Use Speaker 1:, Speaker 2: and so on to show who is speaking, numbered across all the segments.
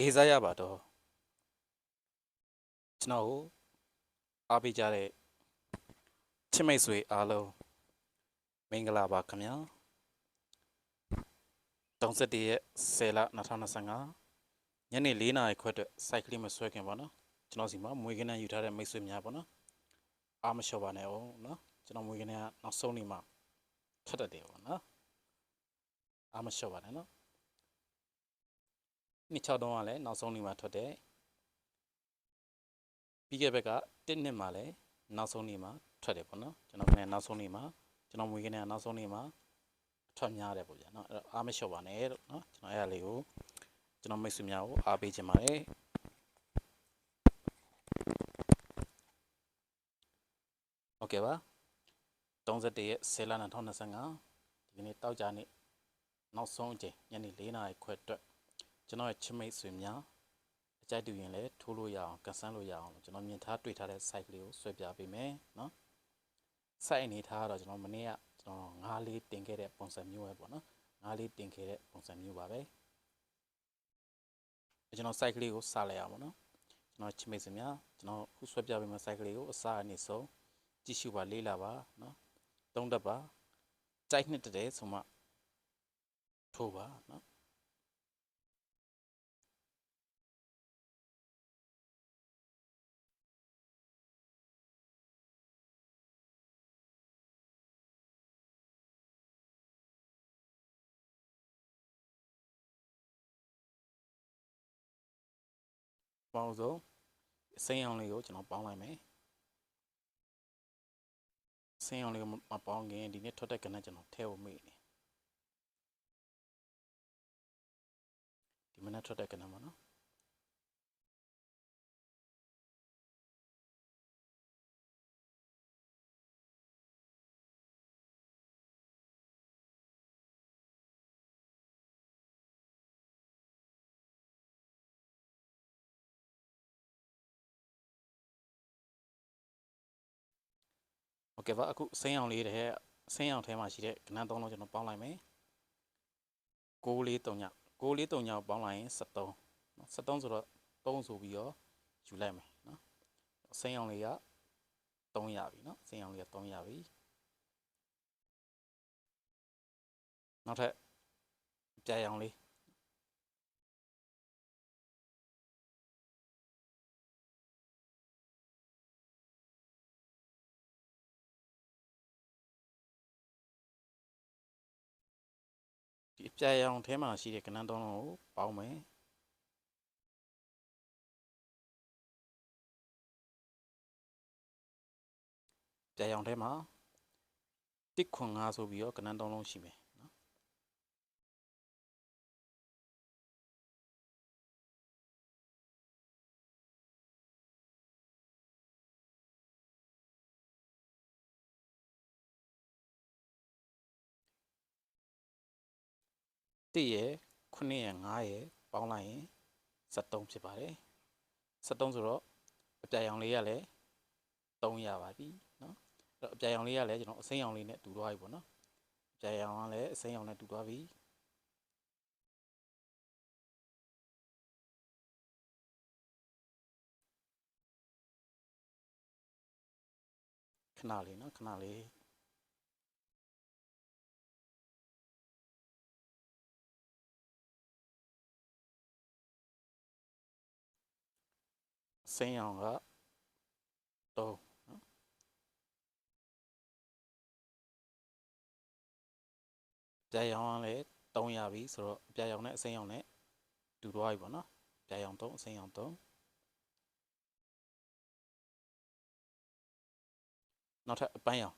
Speaker 1: လေးစားရပါတော့ကျွန်တော်ကိုအားပေးကြတဲ့ချစ်မိတ်ဆွေအားလုံးမင်္ဂလာပါခင်ဗျာ31ရက်10လ2025ညနေ4နာရီခွဲအတွက်စိုက်ကလေးမဆွဲခင်ပါနော်ကျွန်တော်စီမှာမွေးကင်းတန်းယူထားတဲ့မိတ်ဆွေများပေါ့နော်အားမလျှော့ပါနဲ့အောင်နော်ကျွန်တော်မွေးကင်းတန်းကနောက်ဆုံးနေမှထွက်တတ်တယ်ပေါ့နော်အားမလျှော့ပါနဲ့နော် နှစ်6တုံးကလည်းနောက်ဆုံးနေ့မှာထွက်တယ်ပြီးခဲ့ဘက်က1နှစ်မှာလည်းနောက်ဆုံးနေ့မှာထွက်တယ်ပေါ့နော်ကျွန်တော်ကလည်းနောက်ဆုံးနေ့မှာကျွန်တော်မွေးကနေကနောက်ဆုံးနေ့မှာထွက်များတယ်ပေါ့ဗျာနော်အဲ့တော့အားမလျှော့ပါနဲ့လို့နော်ကျွန်တော်အဲ့ဒါလေးကိုကျွန်တော်မိတ်ဆွေများကိုအားပေးချင်ပါတယ်โอเคပါ31ရက်10လ2025ဒီကနေ့တောက်ကြနေ့နောက်ဆုံးအချိန်ညနေ4နာရီခွဲအတွက် ကျွန်တော်ရဲ့ချမိတ်ဆွေများအကြိုက်တူရင်လည်းထိုးလို့ရအောင်ကန်ဆန်းလို့ရအောင်ကျွန်တော်မြင်ထားတွေ့ထားတဲ့ site လေးကိုဆွဲပြပေးမယ်နော် site အနေထားကတော့ကျွန်တော်မနေ့ကကျွန်တော်ငါးလေးတင်ခဲ့တဲ့ပုံစံမျိုးပဲပေါ့နော်ငါးလေးတင်ခဲ့တဲ့ပုံစံမျိုးပါပဲကျွန်တော် site လေးကိုစလိုက်အောင်ပေါ့နော်ကျွန်တော်ချမိတ်ဆွေများကျွန်တော်ခုဆွဲပြပေးမယ့် site လေးကိုအစအနေဆုံးကြည့်ရှုပါလေ့လာပါနော်သုံးတတ်ပါကြိုက်နှစ်တည်းဆိုမှထိုးပါနော် ပထမဆုံးအစိမ်းအောင်လေးကိုကျွန်တော်ပေါင်းလိုက်မယ်အစိမ်းအောင်လေးကိုမပေါင်းခင်ဒီနေ့ထွက်တဲ့ကနက်ကျွန်တော်ထည့်ဖို့မိနေဒီမနက်ထွက်တဲ့ကနက်ပါနော် ကဲပါအခုဆင်းအောင်လေးတဲ့ဆင်းအောင်ထဲမှာရှိတဲ့ကဏ္ဍ3လုံးကျွန်တော်ပေါင်းလိုက်မယ်6 4 3ည6 4 3ညပေါင်းလိုက်ရင်73နော်73ဆိုတော့3ဆိုပြီးတော့ယူလိုက်မယ်နော်ဆင်းအောင်လေးက3ရပြီနော်ဆင်းအောင်လေးက3ရပြီနောက်ထပ်ပြာရောင်လေး ပြာရောင်ထဲမှာရှိတဲ့ကနန်းသုံးလုံးကိုပေါင်းမယ်ပြာရောင်ထဲမှာတစ်ခွန်5ဆိုပြီးတော့ကနန်းသုံးလုံးရှိမယ် 1ရယ်9ရယ်5ရယ်ပေါင်းလိုက်ရင်73ဖြစ်ပါတယ်73ဆိုတော့အပြာရောင်လေးကလည်း3ရပါပြီเนาะအဲ့တော့အပြာရောင်လေးကလည်းကျွန်တော်အစိမ်းရောင်လေးနဲ့တူသွားပြီပေါ့နော်အပြာရောင်ကလည်းအစိမ်းရောင်နဲ့တူသွားပြီခဏလေးเนาะခဏလေး စိမ်းရောင်က3နော်အပြာရောင်ကလည်း3ရပြီဆိုတော့အပြာရောင်နဲ့အစိမ်းရောင်နဲ့တူသွားပြီပေါ့နော်အပြာရောင်3အစိမ်းရောင်3နောက်ထပ်အပန်းရောင်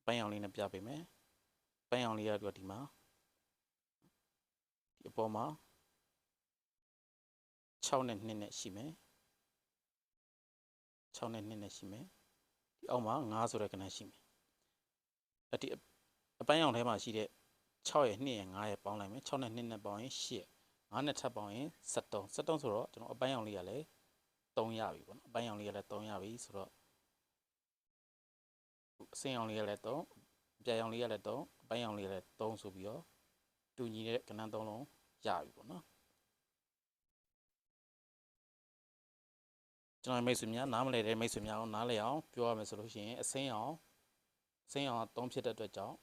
Speaker 1: အပန်းရောင်လေးနဲ့ပြပေးမယ်အပန်းရောင်လေးကတော့ဒီမှာဒီအပေါ်မှာ 6နဲ့2နဲ့ရှိမယ်6နဲ့2နဲ့ရှိမယ်ဒီအောက်မှာ9ဆိုတဲ့ကဏ္ဍရှိမယ်အဲ့ဒီအပန်းရောင်ထဲမှာရှိတဲ့6ရဲ့2ရဲ့9ရဲ့ပေါင်းလိုက်မယ်6နဲ့2နဲ့ပေါင်းရင်8 9နဲ့ထပ်ပေါင်းရင်73 73ဆိုတော့ကျွန်တော်အပန်းရောင်လေးကလည်း3ရပြီပေါ့နော်အပန်းရောင်လေးကလည်း3ရပြီဆိုတော့အစင်းရောင်လေးကလည်း3အပြာရောင်လေးကလည်း3အပန်းရောင်လေးကလည်း3ဆိုပြီးတော့တူညီတဲ့ကဏ္ဍ3လုံးရပြီပေါ့နော် ကျွန်တော်မိတ်ဆွေများနားမလဲတဲ့မိတ်ဆွေများကိုနားလည်အောင်ပြောရမယ်ဆိုလို့ရှိရင်အစိမ်းအောင်အစိမ်းအောင်ကသုံးဖြစ်တဲ့အတွက်ကြောင့်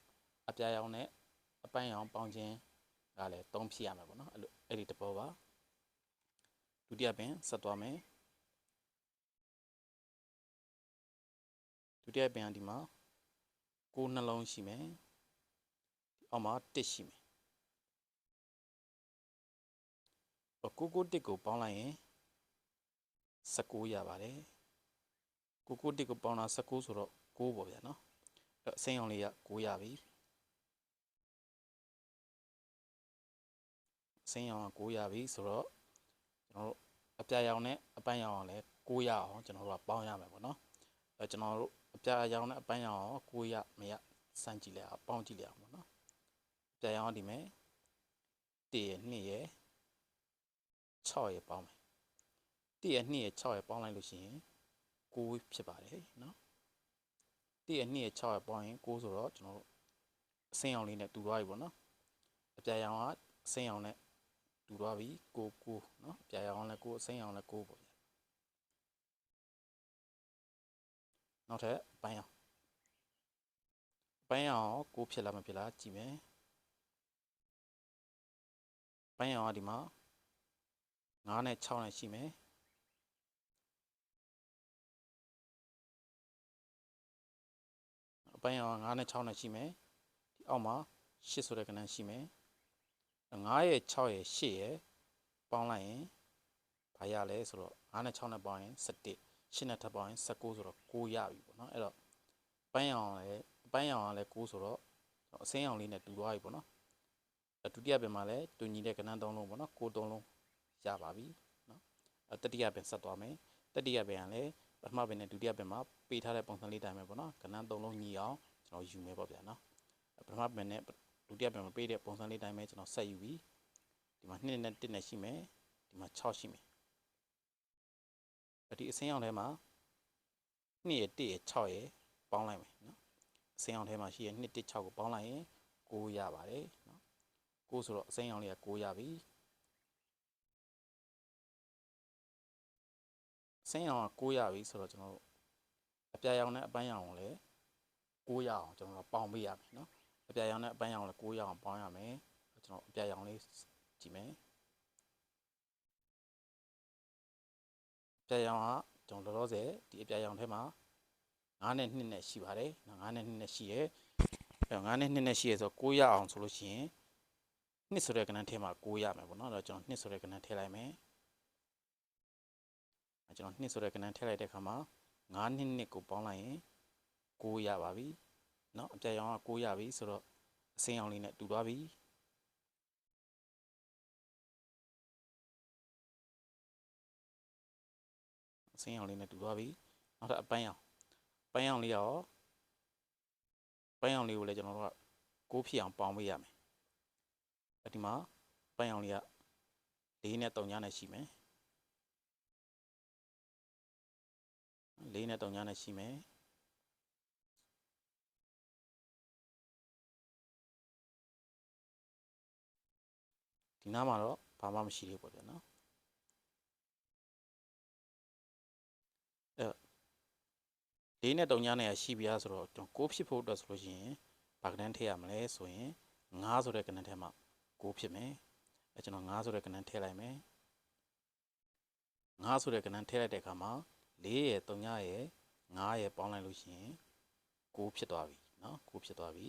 Speaker 1: အပြာရောင်နဲ့အပန်းရောင်ပေါင်းခြင်းကလည်းသုံးဖြစ်ရမှာပေါ့နော်အဲ့လိုအဲ့ဒီတဘောပါဒုတိယပင်ဆက်သွားမယ်ဒုတိယပင်ကဒီမှာကိုးနှလုံးရှိမယ်ဒီအောက်မှာတစ်ရှိမယ်ကိုကိုတစ်ကိုပေါင်းလိုက်ရင် 19ရပါတယ်ကိုကိုတစ်ကိုပေါင်းတာ19ဆိုတော့6ပေါ့ဗျာနော်အဲ့တော့အစိမ်းအောင်လေးက9ရပြီအစိမ်းအောင်က9ရပြီဆိုတော့ကျွန်တော်တို့အပြာရောင်နဲ့အပန်းရောင်အောင်လည်း9ရအောင်ကျွန်တော်တို့ကပေါင်းရမယ်ပေါ့နော်အဲကျွန်တော်တို့အပြာရောင်နဲ့အပန်းရောင်အောင်9ရမရစမ်းကြည့်လိုက်အောင်ပေါင်းကြည့်လိုက်အောင်ပေါ့နော်အပြာရောင်ဒီမဲ့1ရ2ရ6ရပေါင်းမယ် 1ရဲ့2ရဲ့6ရဲ့ပေါင်းလိုက်လို့ရှိရင်9ဖြစ်ပါတယ်နော်1ရဲ့2ရဲ့6ရဲ့ပေါင်းရင်9ဆိုတော့ကျွန်တော်တို့အစင်းအောင်လေးနဲ့တူသွားပြီပေါ့နော်အပြာရောင်ကအစင်းအောင်နဲ့တူသွားပြီ9 9နော်အပြာရောင်လည်း9အစင်းအောင်လည်း9ပေါ့ဗျာနောက်ထပ်ပန်းရောင်ပန်းရောင်9ဖြစ်လားမဖြစ်လားကြည့်မယ်ပန်းရောင်ကဒီမှာ9နဲ့6နဲ့ရှိမယ် ပိုင်းအောင်9နဲ့6နဲ့ရှိမယ်ဒီအောက်မှာ8ဆိုတဲ့ကဏ္ဍရှိမယ်9ရဲ့6ရဲ့8ရဲ့ပေါင်းလိုက်ရင်ဘာရလဲဆိုတော့9နဲ့6နဲ့ပေါင်းရင်17 8နဲ့ထပ်ပေါင်းရင်19ဆိုတော့9ရပြီပေါ့နော်အဲ့တော့အပိုင်းအောင်လည်းအပိုင်းအောင်ကလည်း9ဆိုတော့အစင်းအောင်လေးနဲ့တူသွားပြီပေါ့နော်အဲ့ဒုတိယပင်မှာလည်းတူညီတဲ့ကဏ္ဍ၃လုံးပေါ့နော်9၃လုံးရပါပြီနော်အဲ့တတိယပင်ဆက်သွားမယ်တတိယပင်ကလည်း ပထမပင်နဲ့ဒုတိယပင်မှာပေးထားတဲ့ပုံစံလေးတိုင်းပဲပေါ့နော်ကဏ္ဍ၃လုံးညီအောင်ကျွန်တော်ယူမယ်ပေါ့ဗျာနော်ပထမပင်နဲ့ဒုတိယပင်မှာပေးတဲ့ပုံစံလေးတိုင်းပဲကျွန်တော်ဆက်ယူပြီးဒီမှာ2နဲ့1နဲ့ရှိမယ်ဒီမှာ6ရှိမယ်အဲ့ဒီအစင်းအောင်ထဲမှာ2ရဲ့1ရဲ့6ရဲ့ပေါင်းလိုက်မယ်နော်အစင်းအောင်ထဲမှာရှိရဲ့2 1 6ကိုပေါင်းလိုက်ရင်9ရပါတယ်နော်9ဆိုတော့အစင်းအောင်လေးက9ရပြီ င်းအောင်က9ရပြီဆိုတော့ကျွန်တော်တို့အပြာရောင်နဲ့အပန်းရောင်ကိုလည်း9ရအောင်ကျွန်တော်တို့ပေါင်းပေးရမယ်နော်အပြာရောင်နဲ့အပန်းရောင်လည်း9ရအောင်ပေါင်းရမယ်ကျွန်တော်အပြာရောင်လေးကြည့်မယ်အပြာရောင်ကကျွန်တော်လောလောဆယ်ဒီအပြာရောင်ထဲမှာ9နဲ့2နဲ့ရှိပါတယ်နော်9နဲ့2နဲ့ရှိရဲအဲ9နဲ့2နဲ့ရှိရဲဆို9ရအောင်ဆိုလို့ရှိရင်2ဆိုတဲ့ကဏ္ဍထဲမှာ9ရမယ်ပေါ့နော်အဲ့တော့ကျွန်တော်2ဆိုတဲ့ကဏ္ဍထည့်လိုက်မယ်အဲ ကျွန်တော်2ဆိုတဲ့ကဏ္ဍထည့်လိုက်တဲ့အခါမှာ9နှစ်နှစ်ကိုပေါင်းလိုက်ရင်9ရပါပြီเนาะအပြတ်ရောင်က9ရပြီဆိုတော့အစင်းရောင်လေးနဲ့တူသွားပြီအစင်းရောင်လေးနဲ့တူသွားပြီနောက်ထပ်အပန်းရောင်ပန်းရောင်လေးရောပန်းရောင်လေးကိုလည်းကျွန်တော်တို့က9ဖြစ်အောင်ပေါင်းပေးရမယ်အဲ့ဒီမှာပန်းရောင်လေးက၄နဲ့3ညနဲ့ရှိမယ် ၄နဲ့3ညနဲ့ရှိမယ်ဒီနားမှာတော့ဘာမှမရှိသေးဘူးပေါ့ဗျာနော်အဲ၄နဲ့3ညနဲ့ရှိပြီဆိုတော့ကျွန်တော်6ဖြစ်ဖို့အတွက်ဆိုလို့ရှိရင်ဘာကဏ္ဍထည့်ရမလဲဆိုရင်9ဆိုတဲ့ကဏ္ဍထဲမှာ6ဖြစ်မယ်အဲကျွန်တော်9ဆိုတဲ့ကဏ္ဍထည့်လိုက်မယ်9ဆိုတဲ့ကဏ္ဍထည့်လိုက်တဲ့အခါမှာ 4ရယ်3ညရယ်9ရယ်ပေါင်းလိုက်လို့ရှိရင်6ဖြစ်သွားပြီเนาะ6ဖြစ်သွားပြီ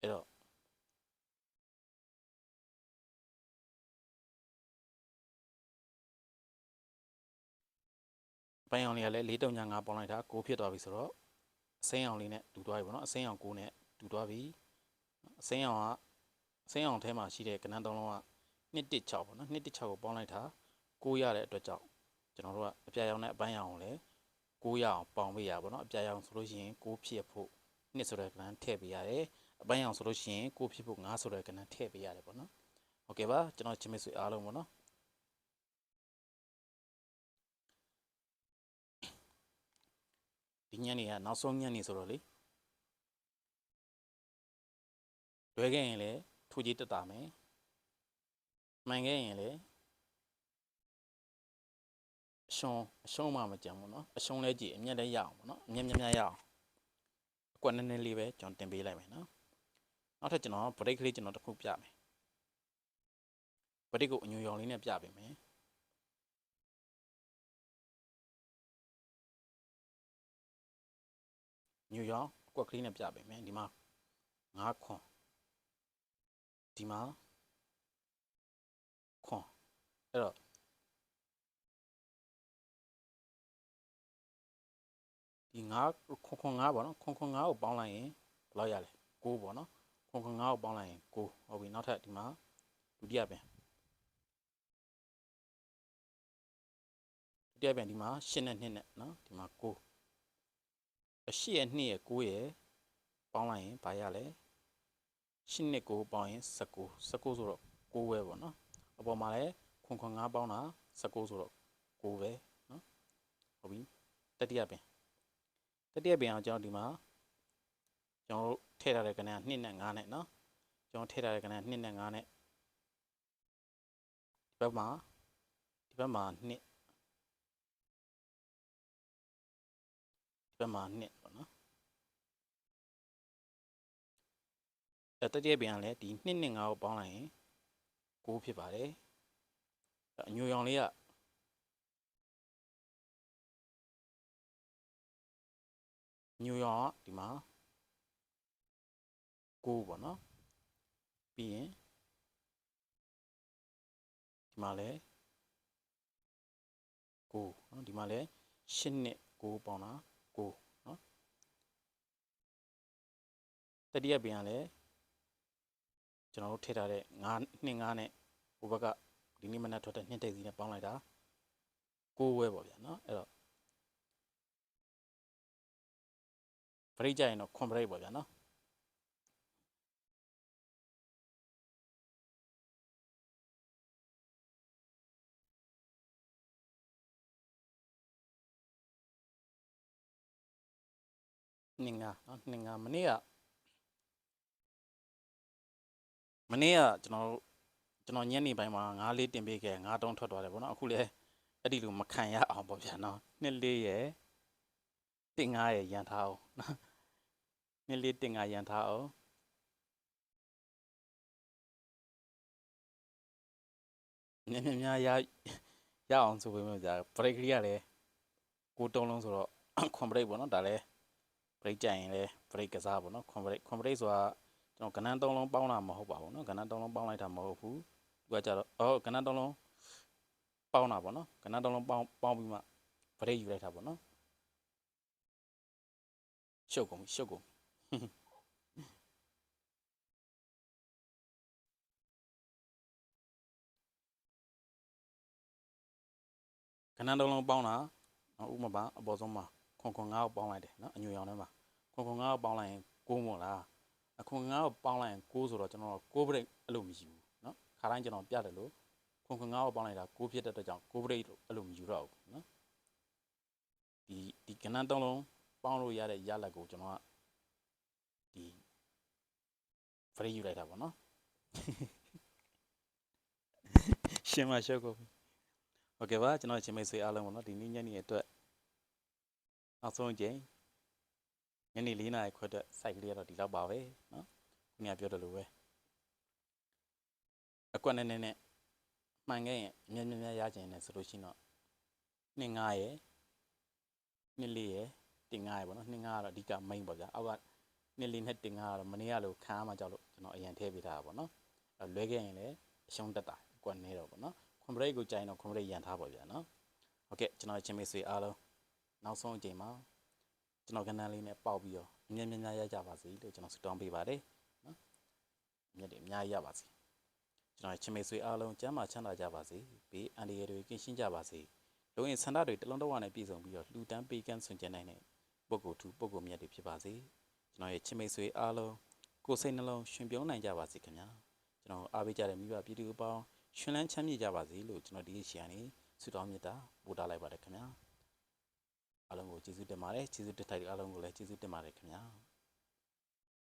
Speaker 1: အဲ့တော့ပိုင်းအောင်လေးကလည်း4 3ည9ပေါင်းလိုက်တာ6ဖြစ်သွားပြီဆိုတော့အစိမ်းအောင်လေးနဲ့တူသွားပြီပေါ့နော်အစိမ်းအောင်6နဲ့တူသွားပြီအစိမ်းအောင်ကအစိမ်းအောင်ထဲမှာရှိတဲ့ကဏ္ဍသုံးလုံးက116ပေါ့နော်116ကိုပေါင်းလိုက်တာ 6ရတဲ့အတွက်ကြောင့်ကျွန်တော်တို့ကအပြာရောင်နဲ့အပန်းရောင်ကိုလည်း6ရအောင်ပေါင်းပေးရပါတော့အပြာရောင်ဆိုလို့ရှိရင်6ဖြစ်ဖို့2ဆိုတဲ့ကဏ္ဍထည့်ပေးရတယ်အပန်းရောင်ဆိုလို့ရှိရင်6ဖြစ်ဖို့9ဆိုတဲ့ကဏ္ဍထည့်ပေးရတယ်ပေါ့နော်ဟုတ်ကဲ့ပါကျွန်တော်ချင်းမဆွေအားလုံးပေါ့နော်ဒီညနေကနောက်ဆုံးညနေဆိုတော့လေလွယ်ခဲ့ရင်လည်းထူကြီးတက်တာမယ်မှန်ခဲ့ရင်လည်း အရှုံးအရှုံးမှမကြံဘူးเนาะအရှုံးလဲကြည့်အမျက်လဲရအောင်ပေါ့เนาะအမျက်များများရအောင်အကွက်နည်းနည်းလေးပဲကျွန်တော်တင်ပေးလိုက်မယ်เนาะနောက်ထပ်ကျွန်တော် break လေးကျွန်တော်တစ်ခုပြမယ် break ကိုအညူရောင်လေးနဲ့ပြပေးမယ်ညူရောင်အကွက်ကလေးနဲ့ပြပေးမယ်ဒီမှာ9ခွန်ဒီမှာခွန်အဲ့တော့ ဒီ9ခွန်ခွန်9ပေါ့နော်ခွန်ခွန်9ကိုပေါင်းလိုက်ရင်ဘယ်လောက်ရလဲ9ပေါ့နော်ခွန်ခွန်9ကိုပေါင်းလိုက်ရင်9ဟုတ်ပြီနောက်ထပ်ဒီမှာဒုတိယပြန်ဒုတိယပြန်ဒီမှာ8နဲ့2နဲ့နော်ဒီမှာ9အ8ရဲ့2ရဲ့9ရဲ့ပေါင်းလိုက်ရင်ဘာရလဲ8နဲ့9ပေါင်းရင်19 19ဆိုတော့9ပဲပေါ့နော်အပေါ်မှာလည်းခွန်ခွန်9ပေါင်းတာ19ဆိုတော့9ပဲနော်ဟုတ်ပြီတတိယပြန် တတိယပြန်အောင်ကျွန်တော်ဒီမှာကျွန်တော်တို့ထည့်ထားတဲ့ကဏ္ဍ2နဲ့5နဲ့နော်ကျွန်တော်ထည့်ထားတဲ့ကဏ္ဍ2နဲ့5နဲ့ဒီဘက်မှာဒီဘက်မှာ2ဒီဘက်မှာ2ပေါ့နော်အဲတတိယပြန်လည်းဒီ2နဲ့5ကိုပေါင်းလိုက်ရင်9ဖြစ်ပါတယ်အညူရောင်လေးက ညူရောင်ကဒီမှာ9ပေါ့နော်ပြီးရင်ဒီမှာလည်း9နော်ဒီမှာလည်း8နဲ့9ပေါင်းတာ9နော်တတိယပြန်လည်းကျွန်တော်တို့ထည့်ထားတဲ့9 2 5နဲ့ဟိုဘက်ကဒီနေ့မနက်ထွက်တဲ့နှစ်တိတ်စီနဲ့ပေါင်းလိုက်တာ6ဝဲပေါ့ဗျာနော်အဲ့တော့ break ကြရင်တော့ con break ပေါ့ဗျာနော်နှင်ငါနော်နှင်ငါမနေ့ကမနေ့ကကျွန်တော်တို့ကျွန်တော်ညနေပိုင်းမှာငါးလေးတင်ပေးခဲ့ငါးတုံးထွက်သွားတယ်ပေါ့နော်အခုလည်းအဲ့ဒီလိုမခံရအောင်ပေါ့ဗျာနော်နှစ်လေးရယ် တင်ငါရဲ့ရန်ထားအောင်နော်မြက်လေးတင်ငါရန်ထားအောင်နည်းနည်းများရရအောင်ဆိုပေမဲ့ကြာ break ကြီးကလည်းကိုတုံးလုံးဆိုတော့ con break ပေါ့နော်ဒါလည်း break ကြိုင်ရင်လည်း break ကစားပေါ့နော် con break con break ဆိုတာကျွန်တော်ကဏ္ဍတုံးလုံးပေါင်းတာမဟုတ်ပါဘူးနော်ကဏ္ဍတုံးလုံးပေါင်းလိုက်တာမဟုတ်ဘူးသူကကြတော့အော်ကဏ္ဍတုံးလုံးပေါင်းတာပေါ့နော်ကဏ္ဍတုံးလုံးပေါင်းပေါင်းပြီးမှ break ယူလိုက်တာပေါ့နော် ရှုပ်ကုန်ရှုပ်ကုန်ခဏတုံးလုံးပေါင်းတာဥမပါအပေါ်ဆုံးမှာခွန်ခွန်ငါးကိုပေါင်းလိုက်တယ်နော်အညူရောင်ထဲမှာခွန်ခွန်ငါးကိုပေါင်းလိုက်ရင်ကိုးမလားအခွန်ငါးကိုပေါင်းလိုက်ရင်ကိုးဆိုတော့ကျွန်တော်ကိုးဘရိတ်အဲ့လိုမရှိဘူးနော်ခါတိုင်းကျွန်တော်ပြတယ်လို့ခွန်ခွန်ငါးကိုပေါင်းလိုက်တာကိုးဖြစ်တဲ့အတွက်ကြောင့်ကိုးဘရိတ်အဲ့လိုမယူတော့ဘူးနော်ဒီဒီကဏ္ဍသုံးလုံး ပေါင်းလို့ရတဲ့ရလက်ကိုကျွန်တော်ကဒီ free ယူလိုက်တာပေါ့နော်ရှင်းမရှုပ်ကုန်ပြီโอเคပါကျွန်တော်ချင်းမိတ်ဆွေအားလုံးပေါ့နော်ဒီနေ့ညနေအတွက်နောက်ဆုံးကြိမ်ညနေ၄နာရီခွဲအတွက် site ကလေးကတော့ဒီလောက်ပါပဲเนาะခုနကပြောတယ်လို့ပဲအကွက်နဲ့နဲ့နဲ့မှန်ခဲ့ရင်အများများများရချင်တယ်ဆိုလို့ရှိရင်တော့2 5ရယ်2 4ရယ် တင်9ရယ်ပေါ့နော်2 5ကတော့အဓိက main ပေါ့ဗျာအောက်က2 4နဲ့တင်9ကတော့မနေ့ကလို့ခံရမှကြောက်လို့ကျွန်တော်အရင်ထည့်ပေးထားတာပေါ့နော်အဲလွဲခဲ့ရင်လည်းအရှုံးတက်တာအကွက်နေတော့ပေါ့နော်ခွန်ဘရိတ်ကိုကြိုင်တော့ခွန်ဘရိတ်ရန်ထားပေါ့ဗျာနော်ဟုတ်ကဲ့ကျွန်တော်ချင်းမိတ်ဆွေအားလုံးနောက်ဆုံးအချိန်မှာကျွန်တော်ကဏ္ဍလေးနဲ့ပေါက်ပြီးတော့အမြဲမြဲများရကြပါစေလို့ကျွန်တော်ဆုတောင်းပေးပါတယ်နော်အမြဲတည်းအများကြီးရပါစေကျွန်တော်ချင်းမိတ်ဆွေအားလုံးကျမ်းမာချမ်းသာကြပါစေဘေးအန္တရာယ်တွေကင်းရှင်းကြပါစေလုံးရင်ဆန္ဒတွေတလုံးတစ်ဝနဲ့ပြည့်စုံပြီးတော့လှူဒန်းပေးကမ်းဆွင်ကျင်နိုင်တဲ့ ပုဂ္ဂိုလ်ထူပုဂ္ဂိုလ်မြတ်တွေဖြစ်ပါစေကျွန်တော်ရဲ့ချင်းမိတ်ဆွေအားလုံးကိုယ်စိတ်နှလုံးရှင်ပြုံးနိုင်ကြပါစေခင်ဗျာကျွန်တော်အားပေးကြတဲ့မိဘပြည်သူအပေါင်းရှင်လန်းချမ်းမြေ့ကြပါစေလို့ကျွန်တော်ဒီရှီယာနေဆုတောင်းမြတ်တာပို့ထားလိုက်ပါတယ်ခင်ဗျာအားလုံးကိုကျေးဇူးတင်ပါတယ်ကျေးဇူးတင်ထိုက်တဲ့အားလုံးကိုလည်းကျေးဇူးတင်ပါတယ်ခင်ဗျာ